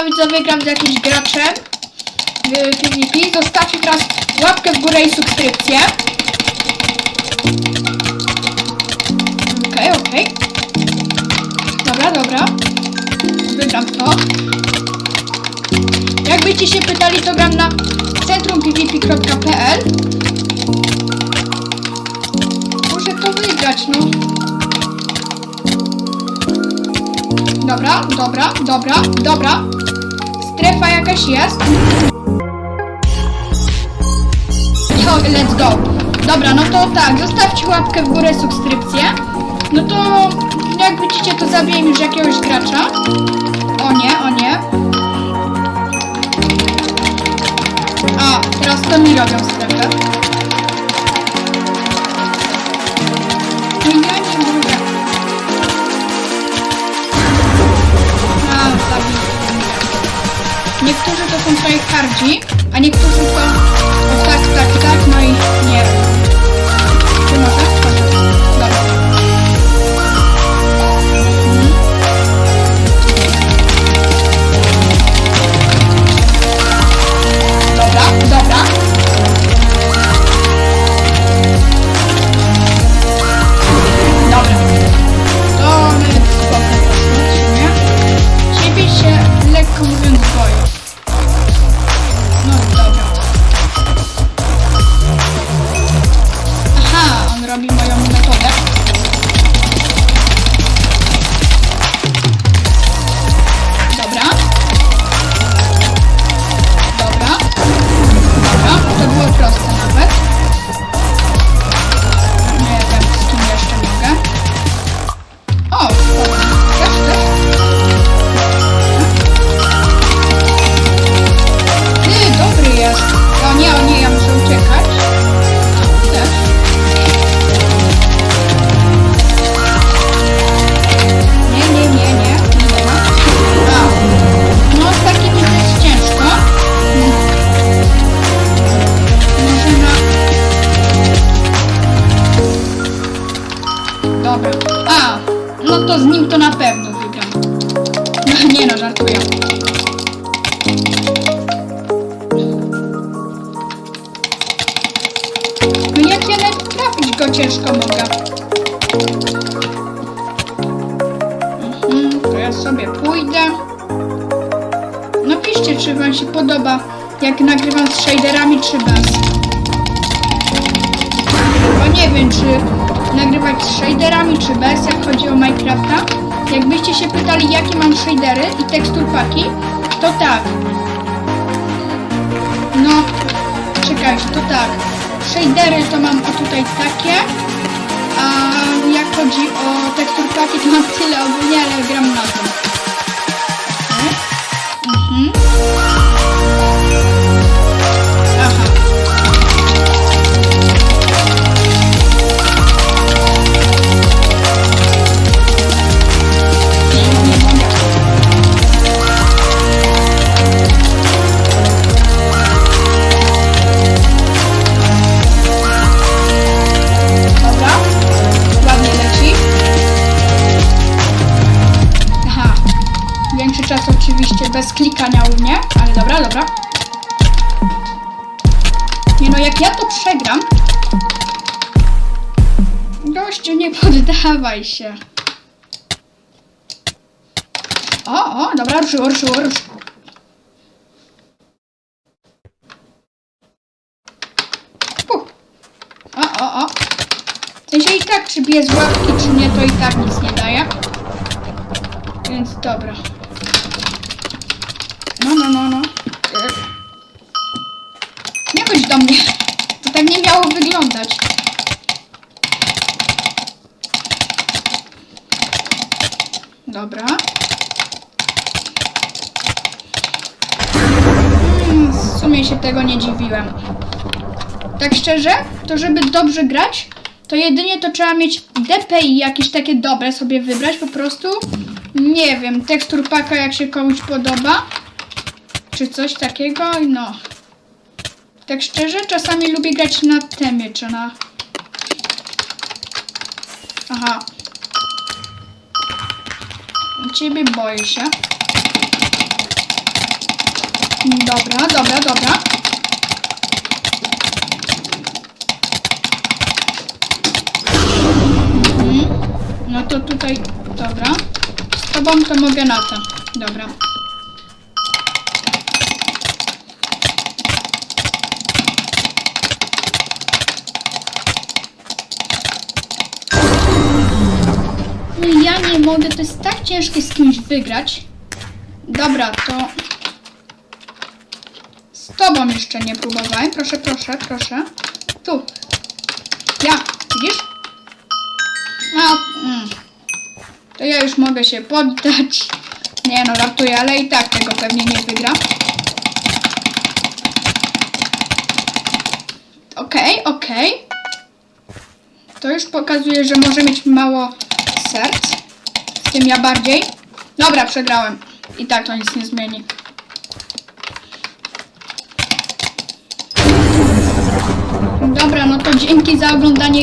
ja widzowie gram z jakimś graczem w PvP. Zostawcie teraz łapkę w górę i subskrypcję. Okej, okej. Dobra, dobra. Wygram to. Jakbyście się pytali, to gram na centrumpvp.pl Muszę to wygrać, no. Dobra, dobra, dobra, dobra. Strefa jakaś jest. Jo, let's go. Dobra, no to tak, zostawcie łapkę w górę, subskrypcję. No to jak widzicie, to zabiję już jakiegoś gracza. O nie, o nie. A, teraz to mi robią Niektórzy to są twoje hardzi, a niektórzy to tak, tak, tak, no i nie metodę. Dobra. Dobra. Dobra, to było proste nawet. Nie wiem, z kim jeszcze mogę. O. Też, też. Ty, dobry jest. O nie, o nie, no to na pewno wygram. No, nie no, żartuję. No jak ja nawet trafić go ciężko mogę. Mhm, to ja sobie pójdę. Napiszcie, czy wam się podoba, jak nagrywam z shaderami, czy bez. Bo nie wiem, czy nagrywać z shaderami, czy bez, jak chodzi o Minecrafta. Jakbyście się pytali, jakie mam shadery i teksturpaki, to tak. No, czekajcie, to tak. Shadery to mam o tutaj takie, a jak chodzi o teksturpaki, to mam tyle ogólnie, ale gram na tym. Gościu, nie poddawaj się. O, o, dobra, ruszyło, ruszyło, ruszyło. O, o, o. W sensie i tak, czy bije z łapki, czy nie, to i tak nic nie daje. Więc dobra. No, no, no, no. Nie chodź do mnie. To tak nie miało wyglądać. Dobra. Mm, W sumie się tego nie dziwiłem. Tak szczerze, to żeby dobrze grać, to jedynie to trzeba mieć DPI jakieś takie dobre sobie wybrać po prostu. Nie wiem, tekstur paka jak się komuś podoba. Czy coś takiego, no. Tak szczerze, czasami lubię grać na te miecze, na... Aha. Ciebie boję się. Dobra, dobra, dobra. Mhm. No to tutaj, dobra. Z tobą to mogę na to. Dobra. No Ja nie mogę, to jest tak ciężkie z kimś wygrać. Dobra, to z tobą jeszcze nie próbowałem. Proszę, proszę, proszę. Tu. Ja, widzisz? A, mm. To ja już mogę się poddać. Nie no, ratuję, ale i tak tego pewnie nie wygra. Okej, okej. To już pokazuje, że może mieć mało serc. Tym ja bardziej. Dobra, przegrałem. I tak to nic nie zmieni. Dobra, no to dzięki za oglądanie